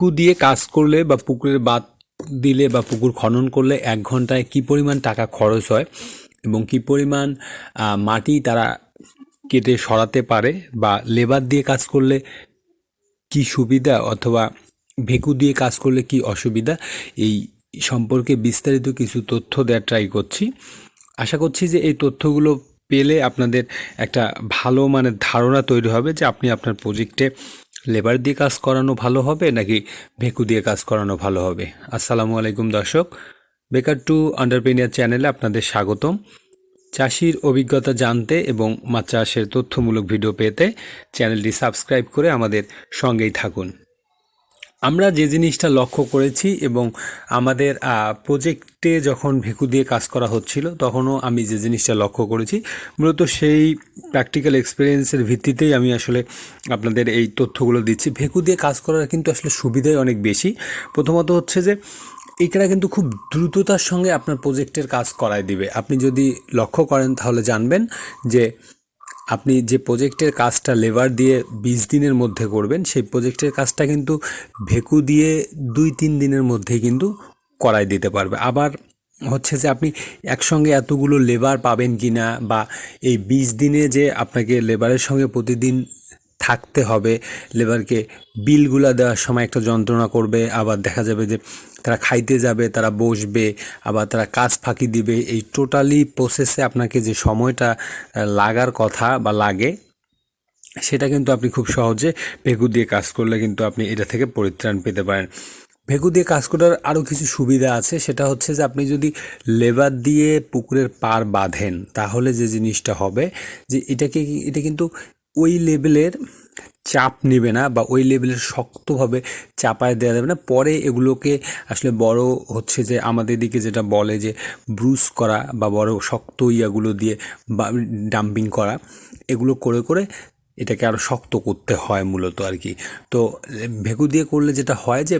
কু দিয়ে কাজ করলে বা পুকুরের বাদ দিলে বা পুকুর খনন করলে এক ঘন্টায় কি পরিমাণ টাকা খরচ হয় এবং কি পরিমাণ মাটি তারা কেটে সরাতে পারে বা লেবার দিয়ে কাজ করলে কি সুবিধা অথবা ভেকু দিয়ে কাজ করলে কি অসুবিধা, এই সম্পর্কে বিস্তারিত কিছু তথ্য দেওয়ার ট্রাই করছি। আশা করছি যে এই তথ্যগুলো পেলে আপনাদের একটা ভালো মানের ধারণা তৈরি হবে যে আপনি আপনার প্রজেক্টে লেবার দিয়ে কাজ করানো ভালো হবে নাকি ভেকু দিয়ে কাজ করানো ভালো হবে? আসসালামু আলাইকুম দর্শক। বেকার টু আন্ডারপ্রেনিয়ার চ্যানেলে আপনাদের স্বাগতম। চাষির অভিজ্ঞতা জানতে এবং মাছ চাষের তথ্যমূলক ভিডিও পেতে চ্যানেলটি সাবস্ক্রাইব করে আমাদের সঙ্গেই থাকুন। আমরা যে জিনিসটা লক্ষ্য করেছি এবং আমাদের প্রজেক্টে যখন ভেকু দিয়ে কাজ করা হচ্ছিল, তখনও আমি যে জিনিসটা লক্ষ্য করেছি, মূলত সেই প্র্যাকটিক্যাল এক্সপিরিয়েন্সের ভিত্তিতেই আমি আসলে আপনাদের এই তথ্যগুলো দিচ্ছি। ভেকু দিয়ে কাজ করার কিন্তু আসলে সুবিধাই অনেক বেশি। প্রথমত হচ্ছে যে এখানে কিন্তু খুব দ্রুততার সঙ্গে আপনার প্রজেক্টের কাজ করায় দিবে। আপনি যদি লক্ষ্য করেন, তাহলে জানবেন যে আপনি যে প্রজেক্টের কাজটা লেবার দিয়ে বিশ দিনের মধ্যে করবেন, সেই প্রজেক্টের কাজটা কিন্তু ভেকু দিয়ে দুই, তিন দিনের মধ্যেই কিন্তু করাই দিতে পারবে। আবার হচ্ছে যে আপনি একসঙ্গে এতগুলো লেবার পাবেন কি না বা এই বিশ দিনে যে আপনাকে লেবারের সঙ্গে প্রতিদিন থাকতে হবে। লেবারকে বিলগুলা দেওয়ার সময় একটা যন্ত্রণা করবে। আবার দেখা যাবে যে তারা খাইতে যাবে, তারা বসবে, আবার তারা কাজ ফাঁকি দিবে। এই টোটালি প্রসেসে আপনাকে যে সময়টা লাগার কথা বা লাগে, সেটা কিন্তু আপনি খুব সহজে ভেকু দিয়ে কাজ করলে কিন্তু আপনি এটা থেকে পরিত্রাণ পেতে পারেন। ভেকু দিয়ে কাজ করার আরও কিছু সুবিধা আছে। সেটা হচ্ছে যে আপনি যদি লেবার দিয়ে পুকুরের পার বাঁধেন, তাহলে যে জিনিসটা হবে যে এটাকে, এটা কিন্তু ওই লেভেলের চাপ নেবে না বা ওই লেভেলের শক্তভাবে চাপায় দেওয়া যাবে না। পরে এগুলোকে আসলে বড় হচ্ছে যে আমাদের দিকে যেটা বলে যে ব্রুস করা বা বড় শক্ত ইয়াগুলো দিয়ে বা ডাম্পিং করা, এগুলো করে করে এটাকে আরও শক্ত করতে হয় মূলত আর কি। তো ভেকু দিয়ে করলে যেটা হয় যে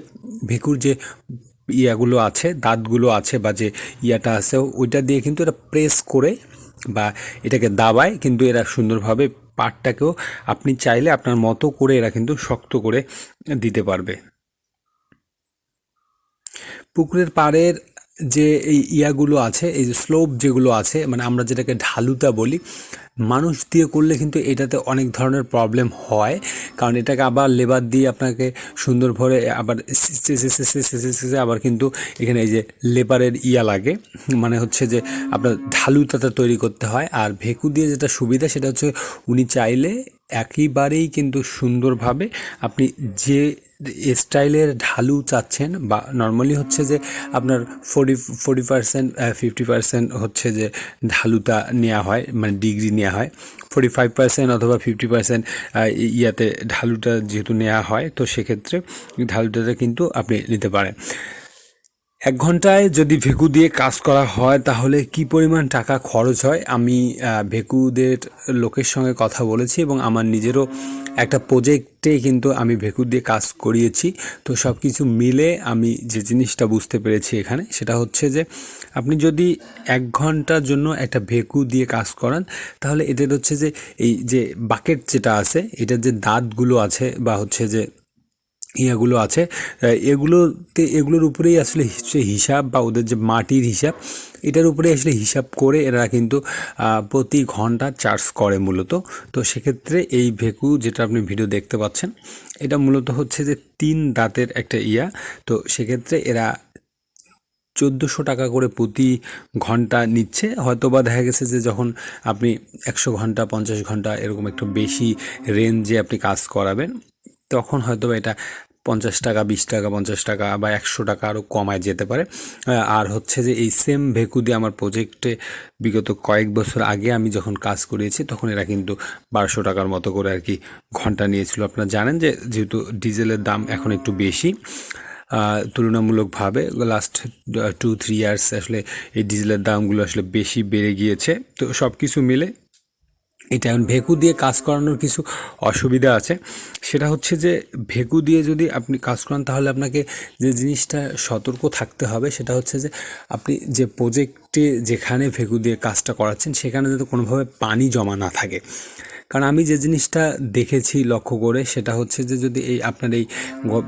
ভেকুর যে ইয়াগুলো আছে, দাঁতগুলো আছে বা যে ইয়াটা আছে, ওইটা দিয়ে কিন্তু এটা প্রেস করে বা এটাকে দাবায়, কিন্তু এরা সুন্দরভাবে পাটটাকেও আপনি চাইলে আপনার মতো করে এরা কিন্তু শক্ত করে দিতে পারবে। পুকুরের পাড়ের যে এই ইয়াগুলো আছে, এই যে স্লোপ যেগুলো আছে মানে আমরা যেটাকে ঢালুতা বলি মানুষ দিয়ে করলে কিন্তু এটাতে অনেক ধরনের প্রবলেম হয়। কারণ এটাকে আবার লেবার দিয়ে আপনাকে সুন্দর ভরে আবার আবার কিন্তু এখানে এই যে লেবারের ইয়া লাগে। মানে হচ্ছে যে আপনার ঢালুতাটা তৈরি করতে হয়। আর ভেকু দিয়ে যেটা সুবিধা সেটা হচ্ছে উনি চাইলে একেবারেই কিন্তু সুন্দরভাবে আপনি যে স্টাইলের ঢালু চাচ্ছেন বা নর্মালি হচ্ছে যে আপনার forty forty percent fifty percent হচ্ছে যে ঢালুটা নেওয়া হয় মানে ডিগ্রি নেওয়া হয়। ফোর্টি ফাইভ পার্সেন্ট অথবা ফিফটি পার্সেন্ট ইয়াতে ঢালুটা যেহেতু নেওয়া হয়, তো সেক্ষেত্রে ঢালুটাতে কিন্তু আপনি নিতে পারেন। এক ঘন্টায় যদি ভেকু দিয়ে কাজ করা হয়, তাহলে কি পরিমাণ টাকা খরচ হয়? আমি ভেকুদের লোকের সঙ্গে কথা বলেছি এবং আমার নিজেরও একটা প্রজেক্টে কিন্তু আমি ভেকু দিয়ে কাজ করিয়েছি। তো সব কিছু মিলে আমি যে জিনিসটা বুঝতে পেরেছি এখানে, সেটা হচ্ছে যে, আপনি যদি এক ঘণ্টার জন্য একটা ভেকু দিয়ে কাজ করান, তাহলে এদের হচ্ছে যে, এই যে বাকেট যেটা আছে, এটার যে দাঁতগুলো আছে বা হচ্ছে যে ইয়াগুলো আছে। এগুলোতে, এগুলোর উপরেই আসলে হিস- হিসাব বা ওদের যে মাটির হিসাব, এটার উপরে আসলে হিসাব করে এরা কিন্তু প্রতি ঘণ্টা চার্জ করে মূলত। তো সেক্ষেত্রে এই ভেকু যেটা আপনি ভিডিও দেখতে পাচ্ছেন, এটা মূলত হচ্ছে যে তিন দাঁতের একটা ইয়া। তো সেক্ষেত্রে এরা চোদ্দোশো টাকা করে প্রতি ঘণ্টা নিচ্ছে। হয়তো বা দেখা গেছে যে যখন আপনি একশো ঘণ্টা, পঞ্চাশ ঘণ্টা এরকম একটু বেশি রেঞ্জে আপনি কাজ করাবেন তখন হয়তো এটা পঞ্চাশ টাকা, বিশ টাকা, পঞ্চাশ টাকা বা একশো টাকা আরও কমায় যেতে পারে। আর হচ্ছে যে এই সেম ভেকু দিয়ে আমার প্রজেক্টে বিগত কয়েক বছর আগে আমি যখন কাজ করিয়েছি, তখন এরা কিন্তু বারোশো টাকার মতো করে আর কি ঘণ্টা নিয়েছিল। আপনারা জানেন যে যেহেতু ডিজেলের দাম এখন একটু বেশি তুলনামূলকভাবে লাস্ট টু থ্রি ইয়ার্স আসলে এই ডিজেলের দামগুলো আসলে বেশি বেড়ে গিয়েছে। তো সব কিছু মিলে এটা এখন ভেকু দিয়ে কাজ করানোর কিছু অসুবিধা আছে। সেটা হচ্ছে যে, ভেকু দিয়ে যদি আপনি কাজ করান, তাহলে আপনাকে যে জিনিসটা সতর্ক থাকতে হবে, সেটা হচ্ছে যে, আপনি যে প্রজেক্ট যেখানে ভেকু দিয়ে কাজটা করাচ্ছেন, সেখানে যাতে কোনোভাবে পানি জমা না থাকে। কারণ আমি যে জিনিসটা দেখেছি লক্ষ্য করে, সেটা হচ্ছে যে, যদি এই আপনার এই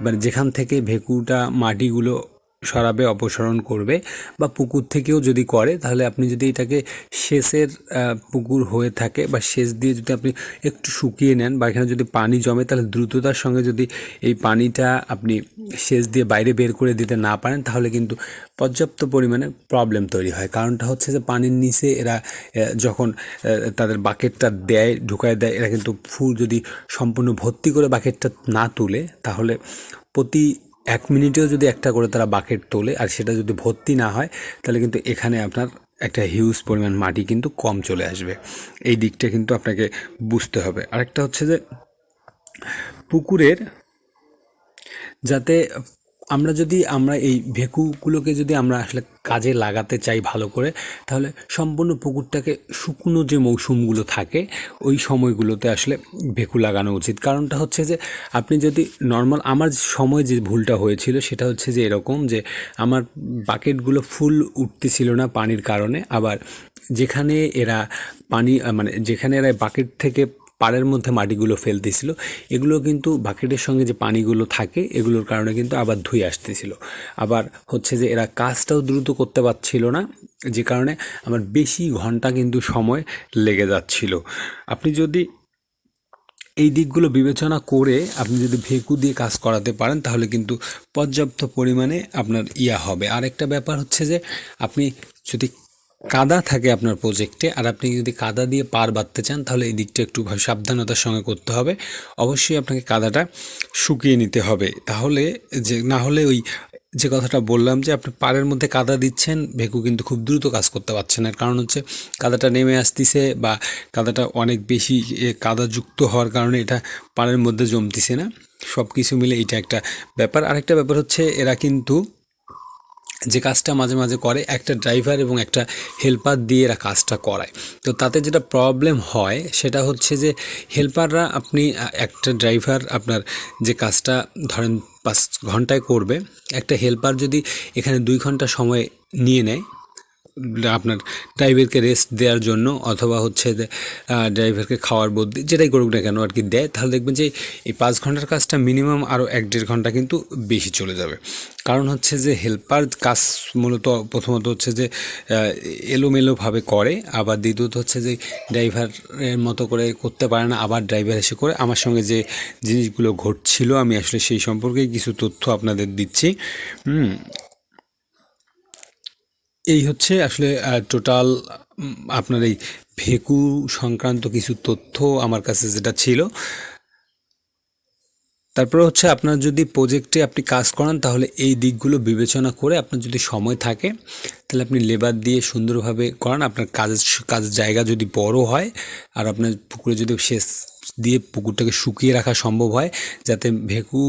মানে যেখান থেকে ভেকুটা মাটিগুলো সরাবে, অপসারণ করবে বা পুকুর থেকেও যদি করে, তাহলে আপনি যদি এটাকে সেচের পুকুর হয়ে থাকে বা সেচ দিয়ে যদি আপনি একটু শুকিয়ে নেন বা এখানে যদি পানি জমে, তাহলে দ্রুততার সঙ্গে যদি এই পানিটা আপনি সেচ দিয়ে বাইরে বের করে দিতে না পারেন, তাহলে কিন্তু পর্যাপ্ত পরিমাণে প্রবলেম তৈরি হয়। কারণটা হচ্ছে যে পানির নিচে এরা যখন তাদের বাকেটটা দেয়, ঢুকায় দেয়, এরা কিন্তু ফুল যদি সম্পূর্ণ ভর্তি করে বাকেটটা না তুলে, তাহলে প্রতি এক মিনিটেও যদি একটা করে তারা বাকেট তোলে আর সেটা যদি ভর্তি না হয়, তাহলে কিন্তু এখানে আপনার একটা হিউজ পরিমাণ মাটি কিন্তু কম চলে আসবে। এই দিকটা কিন্তু আপনাকে বুঝতে হবে। আরেকটা হচ্ছে যে পুকুরের যাতে আমরা যদি আমরা এই ভেকুগুলোকে যদি আমরা আসলে কাজে লাগাতে চাই ভালো করে, তাহলে সম্পূর্ণ পুকুরটাকে শুকনো যে মৌসুমগুলো থাকে, ওই সময়গুলোতে আসলে ভেকু লাগানো উচিত। কারণটা হচ্ছে যে, আপনি যদি নর্মাল আমার সময় যে ভুলটা হয়েছিল, সেটা হচ্ছে যে এরকম যে, আমার বাকেটগুলো ফুল উঠতেছিল না পানির কারণে, আবার যেখানে এরা পানি মানে যেখানে এরা বাকেট থেকে পাড়ের মধ্যে মাটিগুলো ফেলতেছিল এগুলো কিন্তু বাকেটের সঙ্গে যে পানিগুলো থাকে, এগুলোর কারণে কিন্তু আবার ধুয়ে আসতেছিল। আবার হচ্ছে যে এরা কাজটাও দ্রুত করতে পারছিল না, যে কারণে আমার বেশি ঘণ্টা কিন্তু সময় লেগে যাচ্ছিল। আপনি যদি এই দিকগুলো বিবেচনা করে আপনি যদি ভেকু দিয়ে কাজ করাতে পারেন, তাহলে কিন্তু পর্যাপ্ত পরিমাণে আপনার ইয়া হবে। আর একটা ব্যাপার হচ্ছে যে আপনি যদি কাদা থাকে আপনার প্রজেক্টে আর আপনি যদি কাদা দিয়ে পার বাঁধতে চান তাহলে এই দিকটা একটু সাবধানতার সঙ্গে করতে হবে। অবশ্যই আপনাকে কাদাটা শুকিয়ে নিতে হবে। তাহলে যে না হলে ওই যে কথাটা বললাম যে আপনি পাড়ের মধ্যে কাদা দিচ্ছেন ভেকু কিন্তু খুব দ্রুত কাজ করতে পারছে না। কারণ হচ্ছে কাদাটা নেমে আসতেছে বা কাদাটা অনেক বেশি এ, কাদাযুক্ত হওয়ার কারণে এটা পাড়ের মধ্যে জমতিছে না। সব কিছু মিলে এটা একটা ব্যাপার। আরেকটা ব্যাপার হচ্ছে এরা কিন্তু যে কাজটা মাঝে মাঝে করে, একটা ড্রাইভার এবং একটা হেল্পার দিয়ে এরা কাজটা করায়। তো তাতে যেটা প্রবলেম হয়, সেটা হচ্ছে যে হেল্পাররা আপনি, একটা ড্রাইভার আপনার যে কাজটা ধরেন পাঁচ ঘন্টায় করবে, একটা হেল্পার যদি এখানে দুই ঘণ্টা সময় নিয়ে নেয় আপনার ড্রাইভারকে রেস্ট দেওয়ার জন্য অথবা হচ্ছে ড্রাইভারকে খাওয়ার বদলি যেটাই করুক না কেন আর কি দেয়, তাহলে দেখবেন যে এই পাঁচ ঘণ্টার কাজটা মিনিমাম আরও এক দেড় ঘণ্টা কিন্তু বেশি চলে যাবে। কারণ হচ্ছে যে হেল্পার কাজ মূলত প্রথমত হচ্ছে যে এলোমেলোভাবে করে, আবার দ্বিতীয়ত হচ্ছে যে ড্রাইভারের মতো করে করতে পারে না, আবার ড্রাইভার এসে করে। আমার সঙ্গে যে জিনিসগুলো ঘটছিল, আমি আসলে সেই সম্পর্কে কিছু তথ্য আপনাদের দিচ্ছি। এই হচ্ছে আসলে টোটাল আপনার এই ভেকু সংক্রান্ত কিছু তথ্য আমার কাছে যেটা ছিল। তারপরে হচ্ছে আপনার যদি প্রজেক্টে আপনি কাজ করান, তাহলে এই দিকগুলো বিবেচনা করে আপনার যদি সময় থাকে, তাহলে আপনি লেবার দিয়ে সুন্দরভাবে করান। আপনার কাজের কাজের জায়গা যদি বড় হয়, আর আপনার পুকুরে যদি শেষ দিয়ে পুকুরটাকে শুকিয়ে রাখা সম্ভব হয়, যাতে ভেকু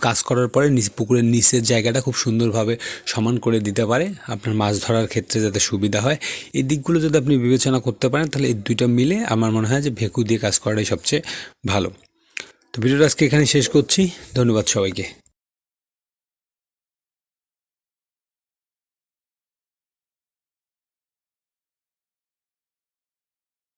কাজ করার পরে পুকুরের নিচের জায়গাটা খুব সুন্দরভাবে সমান করে দিতে পারে। আপনার মাছ ধরার ক্ষেত্রে যাতে সুবিধা হয়। এই দিকগুলো যদি আপনি বিবেচনা করতে পারেন, তাহলে এই দুইটা মিলে আমার মনে হয় যে ভেকু দিয়ে কাজ করাটাই সবচেয়ে ভালো। তো ভিডিওটা আজকে এখানে শেষ করছি। ধন্যবাদ সবাইকে।